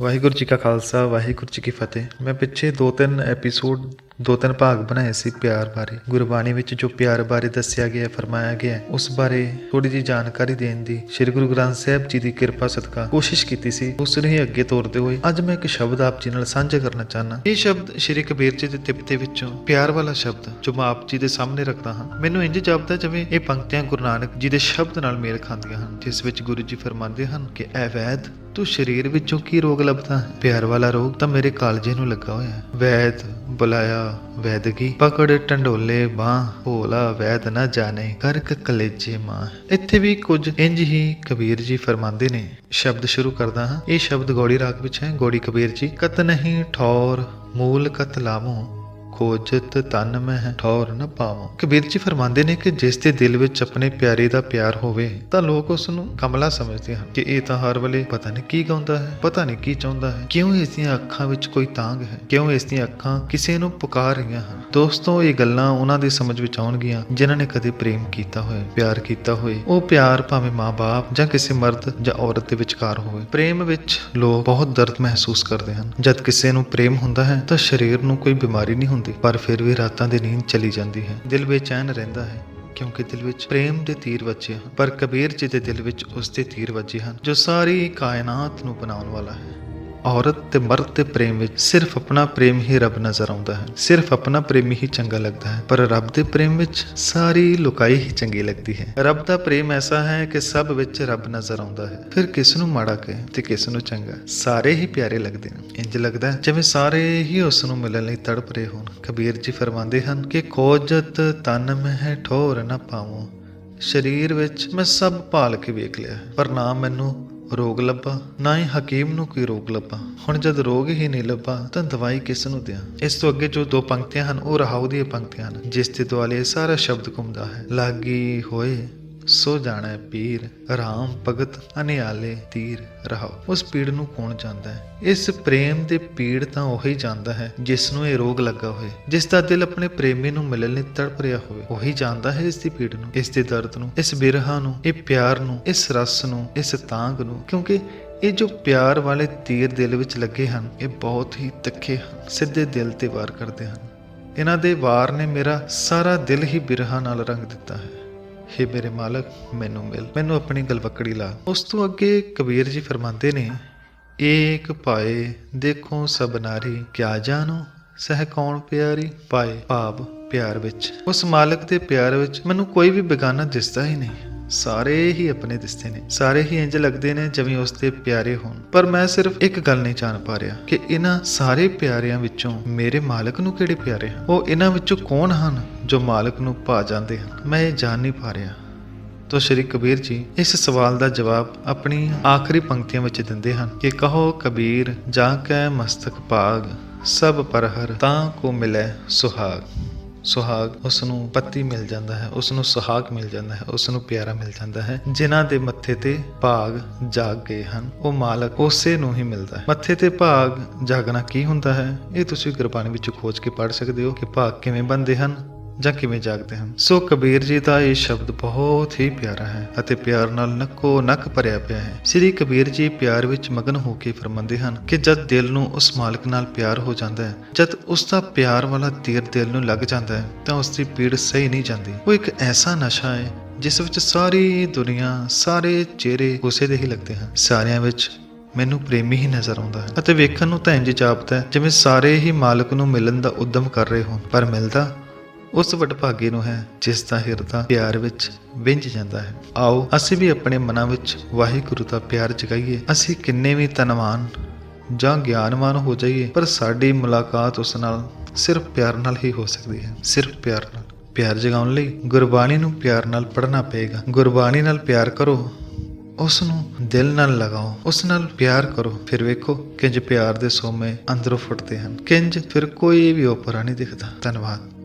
ਵਾਹਿਗੁਰੂ ਜੀ ਕਾ ਖਾਲਸਾ, ਵਾਹਿਗੁਰੂ ਜੀ ਕੀ ਫਤਿਹ। ਮੈਂ ਪਿੱਛੇ ਦੋ ਤਿੰਨ ਐਪੀਸੋਡ ਦੋ ਤਿੰਨ ਭਾਗ ਬਣਾਏ ਸੀ ਪਿਆਰ ਬਾਰੇ। ਗੁਰਬਾਣੀ ਵਿੱਚ ਜੋ ਪਿਆਰ ਬਾਰੇ ਦੱਸਿਆ ਗਿਆ, ਫਰਮਾਇਆ ਗਿਆ, ਉਸ ਬਾਰੇ ਥੋੜੀ ਜੀ ਜਾਣਕਾਰੀ ਦੇਣ ਦੀ ਸ੍ਰੀ ਗੁਰੂ ਗ੍ਰੰਥ ਸਾਹਿਬ ਜੀ ਦੀ ਕਿਰਪਾ ਸਦਕਾ ਕੋਸ਼ਿਸ਼ ਕੀਤੀ ਸੀ, ਉਸ ਨੂੰ ਹੀ ਅੱਗੇ ਤੋਰਦੇ ਹੋਏ। ਅੱਜ ਮੈਂ ਇੱਕ ਸ਼ਬਦ ਆਪ ਜੀ ਨਾਲ ਸਾਂਝਾ ਕਰਨਾ ਚਾਹਨਾ ਇਹ ਸ਼ਬਦ ਸ੍ਰੀ ਕਬੀਰ ਜੀ ਦੇ ਤਿਪਤੇ ਵਿੱਚੋਂ ਪਿਆਰ ਵਾਲਾ ਸ਼ਬਦ, ਜੋ ਮੈਂ ਆਪ ਜੀ ਦੇ ਸਾਹਮਣੇ ਰੱਖਦਾ ਹਾਂ, ਮੈਨੂੰ ਇੰਜ ਜਾਪਦਾ ਜਿਵੇਂ ਇਹ ਪੰਕਤੀਆਂ ਗੁਰੂ ਨਾਨਕ ਜੀ ਦੇ ਸ਼ਬਦ ਨਾਲ ਮੇਲ ਖਾਂਦੀਆਂ ਹਨ, ਜਿਸ ਵਿੱਚ ਗੁਰੂ ਜੀ ਫਰਮਾਉਂਦੇ ਹਨ ਕਿ ਐ ਵੈਦ ਤੂੰ ਸਰੀਰ ਵਿੱਚੋਂ ਕੀ ਰੋਗ ਲੱਭਦਾ? ਪਿਆਰ ਵਾਲਾ ਰੋਗ ਤਾਂ ਮੇਰੇ ਕਾਲਜੇ ਨੂੰ ਲੱਗਾ ਹੋਇਆ ਹੈ। ਵੈਦ, ਬੁਲਾਇਆ, ਵੈਦਗੀ, ਪਕੜ, ਟੰਡੋਲੇ, ਬਾਹ, ਭੋਲਾ, ਵੈਦ ਨਾ ਜਾਣੇ ਕਰਕ ਕਲੇਜੇ ਮਾਂ ਇੱਥੇ ਵੀ ਕੁਝ ਇੰਜ ਹੀ ਕਬੀਰ ਜੀ ਫਰਮਾਉਂਦੇ ਨੇ। ਸ਼ਬਦ ਸ਼ੁਰੂ ਕਰਦਾ ਹਾਂ। ਇਹ ਸ਼ਬਦ ਗੋੜੀ ਰਾਗ ਵਿੱਚ ਹੈ। ਗੌੜੀ ਕਬੀਰ ਜੀ ਕਤ ਨਹੀਂ ਠੌਰ, ਮੂਲ ਕਤ ਲਾਮੋ ਖੋਜਤ ਤਨ ਮਹਿ ਠੌਰ ਨ ਪਾਵਾਂ। ਕਬੀਰ ਜੀ ਫਰਮਾਉਂਦੇ ਨੇ ਕਿ ਜਿਸ ਦੇ ਦਿਲ ਵਿੱਚ ਆਪਣੇ ਪਿਆਰੇ ਦਾ ਪਿਆਰ ਹੋਵੇ, ਤਾਂ ਲੋਕ ਉਸ ਨੂੰ ਕਮਲਾ ਸਮਝਦੇ ਹਨ ਕਿ ਇਹ ਤਾਂ ਹਰ ਵੇਲੇ ਪਤਾ ਨਹੀਂ ਕੀ ਗਾਉਂਦਾ ਹੈ, ਪਤਾ ਨਹੀਂ ਕੀ ਚਾਹੁੰਦਾ ਹੈ। ਕਿਉਂ ਇਸ ਦੀਆਂ ਅੱਖਾਂ ਵਿੱਚ ਕੋਈ ਤਾਂਗ ਹੈ? ਕਿਉਂ ਇਸ ਦੀਆਂ ਅੱਖਾਂ ਕਿਸੇ ਨੂੰ ਪੁਕਾਰ ਰਹੀਆਂ ਹਨ? ਦੋਸਤੋ, ਇਹ ਗੱਲਾਂ ਉਹਨਾਂ ਦੀ ਸਮਝ ਵਿੱਚ ਆਉਣਗੀਆਂ, ਜਿਨ੍ਹਾਂ ਨੇ ਕਦੇ ਪ੍ਰੇਮ ਕੀਤਾ ਹੋਵੇ ਪਿਆਰ ਕੀਤਾ ਹੋਵੇ ਉਹ ਪਿਆਰ ਭਾਵੇਂ ਮਾਂ-ਬਾਪ ਜਾਂ ਕਿਸੇ ਮਰਦ ਜਾਂ ਔਰਤ ਦੇ ਵਿਚਕਾਰ ਹੋਵੇ। ਪ੍ਰੇਮ ਵਿੱਚ ਲੋਕ ਬਹੁਤ ਦਰਦ ਮਹਿਸੂਸ ਕਰਦੇ ਹਨ। ਜਦ ਕਿਸੇ ਨੂੰ ਪ੍ਰੇਮ ਹੁੰਦਾ ਹੈ, ਤਾਂ ਸਰੀਰ ਨੂੰ ਕੋਈ ਬਿਮਾਰੀ ਨਹੀਂ ਹੁੰਦੀ। ਪਰ ਫਿਰ ਵੀ ਰਾਤਾਂ ਦੀ ਨੀਂਦ ਚਲੀ ਜਾਂਦੀ ਹੈ। ਦਿਲ ਬੇਚੈਨ ਰਹਿੰਦਾ ਹੈ, ਕਿਉਂਕਿ ਦਿਲ ਵਿੱਚ ਪ੍ਰੇਮ ਦੇ ਤੀਰ ਵੱਜੇ ਹਨ। ਪਰ ਕਬੀਰ ਜੀ ਦੇ ਦਿਲ ਵਿੱਚ ਉਸ ਦੇ ਤੀਰ ਵੱਜੇ ਹਨ, ਜੋ ਸਾਰੀ ਕਾਇਨਾਤ ਨੂੰ ਬਣਾਉਣ ਵਾਲਾ ਹੈ। ਔਰਤ ਤੇ ਮਰਦ ਦੇ ਪ੍ਰੇਮ ਵਿੱਚ ਸਿਰਫ ਆਪਣਾ ਪ੍ਰੇਮ ਹੀ ਰੱਬ ਨਜ਼ਰ ਆਉਂਦਾ ਹੈ। ਸਿਰਫ ਆਪਣਾ ਪ੍ਰੇਮ ਹੀ ਚੰਗਾ ਲੱਗਦਾ ਹੈ। ਪਰ ਰੱਬ ਦੇ ਪ੍ਰੇਮ ਵਿੱਚ ਸਾਰੀ ਲੁਕਾਈ ਹੀ ਚੰਗੀ ਲੱਗਦੀ ਹੈ। ਰੱਬ ਦਾ ਪ੍ਰੇਮ ਐਸਾ ਹੈ ਕਿ ਸਭ ਵਿੱਚ ਰੱਬ ਨਜ਼ਰ ਆਉਂਦਾ ਹੈ। ਫਿਰ ਕਿਸ ਨੂੰ ਮਾੜਾ ਕਹੇ ਤੇ ਕਿਸ ਨੂੰ ਚੰਗਾ? ਸਾਰੇ ਹੀ ਪਿਆਰੇ ਲੱਗਦੇ ਨੇ। ਇੰਜ ਲੱਗਦਾ ਹੈ ਜਿਵੇਂ ਸਾਰੇ ਹੀ ਉਸ ਨੂੰ ਮਿਲਣ ਲਈ ਤੜਪ ਰਹੇ ਹੋਣ। ਕਬੀਰ ਜੀ ਫਰਮਾਉਂਦੇ ਹਨ ਕਿ ਖੋਜਤ ਤਨ ਮਹਿ ਠੋਰ ਨਾ ਪਾਵੋ। ਸਰੀਰ ਵਿੱਚ ਮੈਂ ਸਭ ਭਾਲ ਕੇ ਵੇਖ ਲਿਆ ਹੈ, ਪਰ ਨਾ ਮੈਨੂੰ ਰੋਗ ਲੱਭਾ, ਨਾ ਹੀ ਹਕੀਮ ਨੂੰ ਕੋਈ ਰੋਗ ਲੱਭਾ। ਹੁਣ ਜਦ ਰੋਗ ਹੀ ਨਹੀਂ ਲੱਭਾ, ਤਾਂ ਦਵਾਈ ਕਿਸ ਨੂੰ ਦਿਆਂ? ਇਸ ਤੋਂ ਅੱਗੇ ਜੋ ਦੋ ਪੰਕਤੀਆਂ ਹਨ, ਉਹ ਰਹਾਉ ਦੀਆਂ ਪੰਕਤੀਆਂ ਹਨ, ਜਿਸ ਦੇ ਦੁਆਲੇ ਸਾਰਾ ਸ਼ਬਦ ਘੁੰਮਦਾ ਹੈ। ਲਾਗੀ ਹੋਏ ਸੋ ਜਾਣੈ ਪੀਰ, ਰਾਮ ਭਗਤ ਅਨਿਆਲੇ ਤੀਰ ਰਹਾਉ ਉਸ ਪੀੜ ਨੂੰ ਕੌਣ ਜਾਣਦਾ ਹੈ? ਇਸ ਪ੍ਰੇਮ ਦੇ ਪੀੜ ਤਾਂ ਉਹੀ ਜਾਣਦਾ ਹੈ, ਜਿਸ ਨੂੰ ਇਹ ਰੋਗ ਲੱਗਾ ਹੋਵੇ ਜਿਸ ਦਾ ਦਿਲ ਆਪਣੇ ਪ੍ਰੇਮੀ ਨੂੰ ਮਿਲਣ ਲਈ ਤੜਪ ਰਿਹਾ ਹੋਵੇ। ਉਹੀ ਜਾਣਦਾ ਹੈ ਇਸ ਦੀ ਪੀੜ ਨੂੰ, ਇਸ ਦੇ ਦਰਦ ਨੂੰ, ਇਸ ਬਿਰਹਾ ਨੂੰ ਇਹ ਪਿਆਰ ਨੂੰ, ਇਸ ਰਸ ਨੂੰ, ਇਸ ਤਾਂਗ ਨੂੰ। ਕਿਉਂਕਿ ਇਹ ਜੋ ਪਿਆਰ ਵਾਲੇ ਤੀਰ ਦਿਲ ਵਿੱਚ ਲੱਗੇ ਹਨ, ਇਹ ਬਹੁਤ ਹੀ ਤਿੱਖੇ ਹਨ, ਸਿੱਧੇ ਦਿਲ ਤੇ ਵਾਰ ਕਰਦੇ ਹਨ। ਇਹਨਾਂ ਦੇ ਵਾਰ ਨੇ ਮੇਰਾ ਸਾਰਾ ਦਿਲ ਹੀ ਬਿਰਹਾ ਨਾਲ ਰੰਗ ਦਿੱਤਾ ਹੈ। ਹੇ ਮੇਰੇ ਮਾਲਕ, ਮੈਨੂੰ ਮਿਲ। ਮੈਨੂੰ ਆਪਣੀ ਗਲਵਕੜੀ ਲਾ। ਉਸ ਤੋਂ ਅੱਗੇ ਕਬੀਰ ਜੀ ਫਰਮਾਉਂਦੇ ਨੇ, ਏਕ ਪਾਏ ਦੇਖੋ ਸਭ ਨਾਰੀ, ਕਿਆ ਜਾਣੋ, ਸਹਿ ਕੌਣ ਪਿਆਰੀ? ਪਾਏ ਭਾਵ ਪਿਆਰ ਵਿੱਚ। ਉਸ ਮਾਲਕ ਦੇ ਪਿਆਰ ਵਿੱਚ ਮੈਨੂੰ ਕੋਈ ਵੀ ਬੇਗਾਨਾ ਦਿਸਦਾ ਹੀ ਨਹੀਂ। ਸਾਰੇ ਹੀ ਆਪਣੇ ਦਿਸਦੇ ਨੇ। ਸਾਰੇ ਹੀ ਇੰਜ ਲੱਗਦੇ ਨੇ ਜਿਵੇਂ ਉਸ ਦੇ ਪਿਆਰੇ ਹੋਣ। ਪਰ ਮੈਂ ਸਿਰਫ ਇੱਕ ਗੱਲ ਨਹੀਂ ਜਾਣ ਪਾ ਰਿਹਾ ਕਿ ਇਹਨਾਂ ਸਾਰੇ ਪਿਆਰਿਆਂ ਵਿੱਚੋਂ ਮੇਰੇ ਮਾਲਕ ਨੂੰ ਕਿਹੜੇ ਪਿਆਰੇ ਹਨ? ਉਹ ਇਹਨਾਂ ਵਿੱਚੋਂ ਕੌਣ ਹਨ ਜੋ ਮਾਲਕ ਨੂੰ ਭਾ ਜਾਂਦੇ ਹਨ? ਮੈਂ ਇਹ ਜਾਣ ਨਹੀਂ ਪਾ ਰਿਹਾ। ਤੋ ਸ਼੍ਰੀ ਕਬੀਰ ਜੀ, ਇਸ ਸਵਾਲ ਦਾ ਜਵਾਬ ਆਪਣੀ ਆਖਰੀ ਪੰਕਤੀਆਂ ਵਿੱਚ ਦਿੰਦੇ ਹਨ ਕਿ ਕਹੋ, ਕਬੀਰ, ਜਾਂ ਕੈ ਮਸਤਕ ਭਾਗ, ਸਭ ਪਰਹਰ ਤਾਂ ਕੋ ਮਿਲੇ ਸੁਹਾਗ। ਸੁਹਾਗ ਉਸ ਨੂੰ ਪਤੀ ਮਿਲ ਜਾਂਦਾ ਹੈ ਉਸ ਨੂੰ ਸੁਹਾਗ ਮਿਲ ਜਾਂਦਾ ਹੈ ਉਸ ਨੂੰ ਪਿਆਰਾ ਮਿਲ ਜਾਂਦਾ ਹੈ। ਜਿਨ੍ਹਾਂ ਦੇ ਮੱਥੇ ਤੇ ਭਾਗ ਜਾਗ ਗਏ ਹਨ, ਉਹ ਮਾਲਕ ਉਸੇ ਨੂੰ ਹੀ ਮਿਲਦਾ ਹੈ। ਮੱਥੇ ਤੇ ਭਾਗ ਜਾਗਣਾ ਕੀ ਹੁੰਦਾ ਹੈ? ਇਹ ਤੁਸੀਂ ਗੁਰਬਾਣੀ ਵਿੱਚ ਖੋਜ ਕੇ ਪੜ੍ਹ ਸਕਦੇ ਹੋ ਕਿ ਭਾਗ ਕਿਵੇਂ ਬਣਦੇ ਹਨ। ਜਾਂ ਕਿਵੇਂ ਜਾਗਦੇ ਹਨ? ਸੋ ਕਬੀਰ ਜੀ ਦਾ ਇਹ ਸ਼ਬਦ ਬਹੁਤ ਹੀ ਪਿਆਰਾ ਹੈ ਅਤੇ ਪਿਆਰ ਨਾਲ ਨੱਕੋ ਨੱਕ ਭਰਿਆ ਪਿਆ ਹੈ। ਸ੍ਰੀ ਕਬੀਰ ਜੀ ਪਿਆਰ ਵਿੱਚ ਮਗਨ ਹੋ ਕੇ ਫਰਮਾਉਂਦੇ ਹਨ ਕਿ ਜਦ ਦਿਲ ਨੂੰ ਉਸ ਮਾਲਕ ਨਾਲ ਪਿਆਰ ਹੋ ਜਾਂਦਾ ਹੈ, ਜਦ ਉਸ ਦਾ ਪਿਆਰ ਵਾਲਾ ਤੀਰ ਦਿਲ ਨੂੰ ਲੱਗ ਜਾਂਦਾ ਹੈ, ਤਾਂ ਉਸ ਦੀ ਪੀੜ ਸਹੀ ਨਹੀਂ ਜਾਂਦੀ। ਉਹ ਇੱਕ ਐਸਾ ਨਸ਼ਾ ਹੈ ਜਿਸ ਵਿੱਚ ਸਾਰੀ ਦੁਨੀਆ, ਸਾਰੇ ਚਿਹਰੇ ਉਸੇ ਦੇ ਹੀ ਲੱਗਦੇ ਹਨ। ਸਾਰਿਆਂ ਵਿੱਚ ਮੈਨੂੰ ਪ੍ਰੇਮੀ ਹੀ ਨਜ਼ਰ ਆਉਂਦਾ ਹੈ ਅਤੇ ਵੇਖਣ ਨੂੰ ਤਾਂ ਇੰਜ ਜਾਪਦਾ ਹੈ ਜਿਵੇਂ ਸਾਰੇ ਹੀ ਮਾਲਕ ਨੂੰ ਮਿਲਣ ਦਾ ਉਦਮ ਕਰ ਰਹੇ ਹੋਣ। ਪਰ ਮਿਲਦਾ ਉਸ ਵਡਭਾਗੇ ਨੂੰ ਹੈ, ਜਿਸ ਦਾ ਹਿਰਦਾ ਪਿਆਰ ਵਿੱਚ ਵਿੰਝ ਜਾਂਦਾ ਹੈ। ਆਓ, ਅਸੀਂ ਵੀ ਆਪਣੇ ਮਨਾਂ ਵਿੱਚ ਵਾਹਿਗੁਰੂ ਦਾ ਪਿਆਰ ਜਗਾਈਏ। ਅਸੀਂ ਕਿੰਨੇ ਵੀ ਧਨਵਾਨ ਜਾਂ ਗਿਆਨਵਾਨ ਹੋ ਜਾਈਏ, ਪਰ ਸਾਡੀ ਮੁਲਾਕਾਤ ਉਸ ਨਾਲ ਸਿਰਫ ਪਿਆਰ ਨਾਲ ਹੀ ਹੋ ਸਕਦੀ ਹੈ। ਸਿਰਫ ਪਿਆਰ ਨਾਲ। ਪਿਆਰ ਜਗਾਉਣ ਲਈ ਗੁਰਬਾਣੀ ਨੂੰ ਪਿਆਰ ਨਾਲ ਪੜ੍ਹਨਾ ਪਏਗਾ। ਗੁਰਬਾਣੀ ਨਾਲ ਪਿਆਰ ਕਰੋ, ਉਸ ਨੂੰ ਦਿਲ ਨਾਲ ਲਗਾਓ, ਉਸ ਨਾਲ ਪਿਆਰ ਕਰੋ। ਫਿਰ ਵੇਖੋ, ਕਿੰਜ ਪਿਆਰ ਦੇ ਸੋਮੇ ਅੰਦਰੋਂ ਫੁੱਟਦੇ ਹਨ। ਕਿੰਜ ਫਿਰ ਕੋਈ ਵੀ ਓਪਰਾ ਨਹੀਂ ਦਿਖਦਾ। ਧੰਨਵਾਦ।